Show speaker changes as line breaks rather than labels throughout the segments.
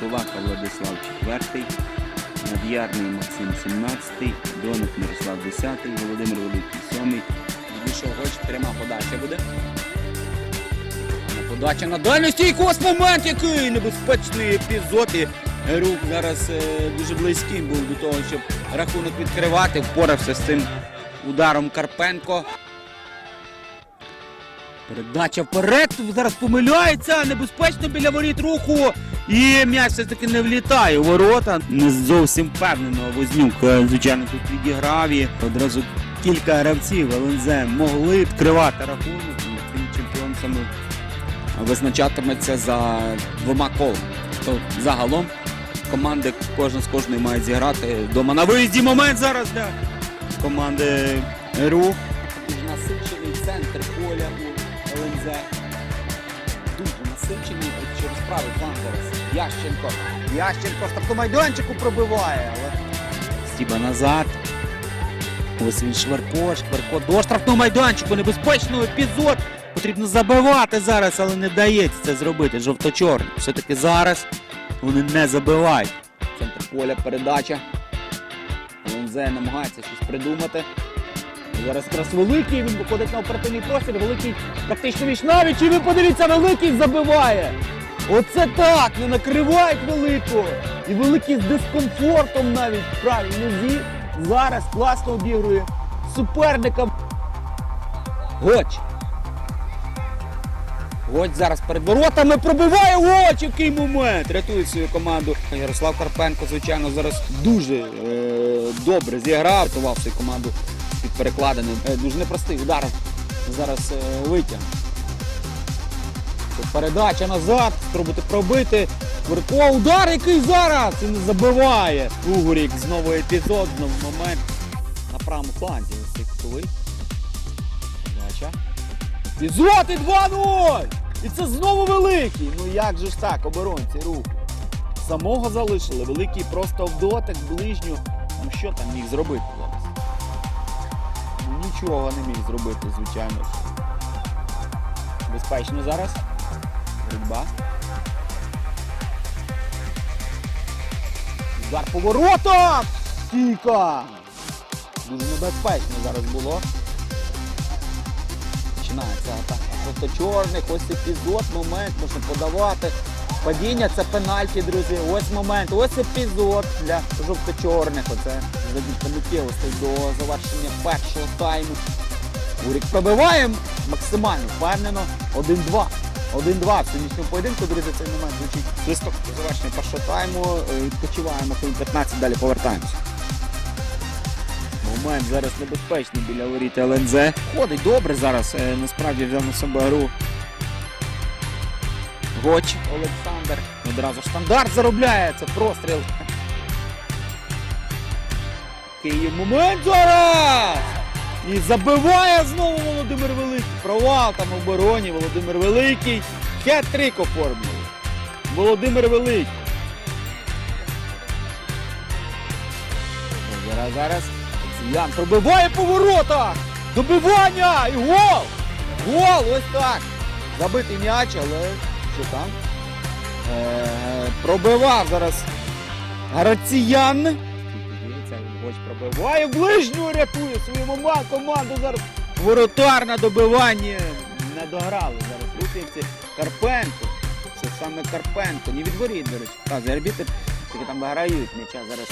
Кулака Владислав 4, Над'ярний Максим 17, Доник Мирослав 10, Володимир Великий 7. Більше гоч пряма подача буде. Подача на дальню стійку, ось який небезпечний епізод. І рух зараз е, дуже близьким був до того, щоб рахунок відкривати. Впорався з цим ударом Карпенко. Передача вперед. Зараз помиляється. Небезпечно біля воріт руху. І м'яч все таки не влітає у ворота. Не зовсім впевнено. Вознюк, е, звичайно, тут відіграв. І одразу кілька гравців ЛНЗ могли відкривати рахунок. І Тим чемпіонцями визначатиметься за двома колами. То загалом команди кожна з кожної має зіграти вдома на виїзді. Момент зараз для команди рух. Насичений центр поля у ЛНЗ. Дуже насичений От через зараз. Ященко. Ященко такому майданчику пробиває. Але... Стіба назад. Ось він Шверко, Шверко до штрафного майданчику. Небезпечний епізод. Потрібно забивати зараз, але не вдається це зробити. Жовто-чорний. Все-таки зараз вони не забивають. Центр поля, передача. ЛНЗ намагається щось придумати. Зараз якраз великий, він виходить на оперативний простір, великий практично віч навіть, і ви подивіться, великий забиває. Оце так, не накривають великого. І великий з дискомфортом навіть в правій. Зараз класно обігрує суперника. Гоч. Гоч зараз перед воротами пробиває Гоч, який момент. Рятує свою команду. Ярослав Карпенко, звичайно, зараз дуже е, добре зіграв, готував свою команду під перекладеним. Е, дуже непростий удар. Зараз е, витяг. Передача назад, спробувати пробити. Верко, удар який зараз! І не забиває. Угорік, знову епізод, знову момент. На правому фланзі. Передача. Епізод і 2-0! І це знову великий. Ну як же ж так, оборонці руху. Самого залишили, великий просто в дотик, ближню. Ну що там міг зробити зараз? Ну, нічого не міг зробити, звичайно. Безпечно зараз. Боротьба. Удар по воротах! Стійка! Дуже небезпечно зараз було. Починається атака. Просто чорних, ось епізод, момент, можна подавати. Падіння це пенальті, друзі. Ось момент, ось епізод для жовто-чорних. Оце миттєвостей до завершення першого тайму. Урік пробиває максимально впевнено. 1-2. 1-2 в сьогоднішньому поєдинку, друзі, цей момент звучить свисток завершення першого тайму. Е, Відпочиваємо хвилин 15, далі повертаємося. Момент зараз небезпечний біля воріт ЛНЗ. Ходить добре зараз. е, Насправді взяв на себе гру. Гоч Олександр. Одразу стандарт заробляє. Це простріл. Київ момент зараз! І забиває знову Володимир Великий. Провал там в обороні. Володимир Великий. Хет-трик оформлює. Володимир Великий. Зараз, зараз. Ян пробиває по воротах! Добивання! І гол! Гол! Ось так! Забитий м'яч, але що там? Е, пробивав зараз Гараціян. Гоч пробиває, ближню рятує свою команду зараз. Воротар на добиванні. Не дограли зараз рухівці. Карпенко. Це саме Карпенко. Не відворіть, до речі. Так, арбітр тільки там виграють м'яча зараз.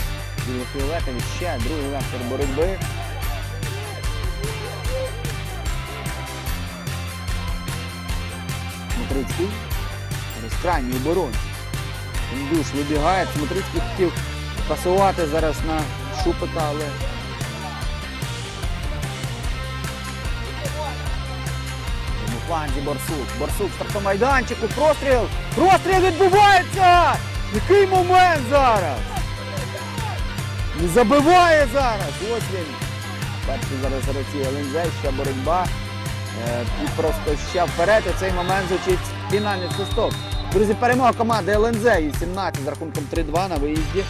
Білофіолетові ще другий вектор боротьби. Смотрицький. Зараз крайній обороні. Індуш вибігає. Смотрицький хотів пасувати зараз на Шупика, але фланзі Борсук. Борсук в стартовому майданчику. Простріл! Простріл відбувається! Який момент зараз? Не забиває зараз. Ось він. Перший зараз гравці ЛНЗ, ще боротьба. Е, І просто ще вперед. І цей момент звучить фінальний свисток. Друзі, перемога команди ЛНЗ і 17 з рахунком 3-2 на виїзді.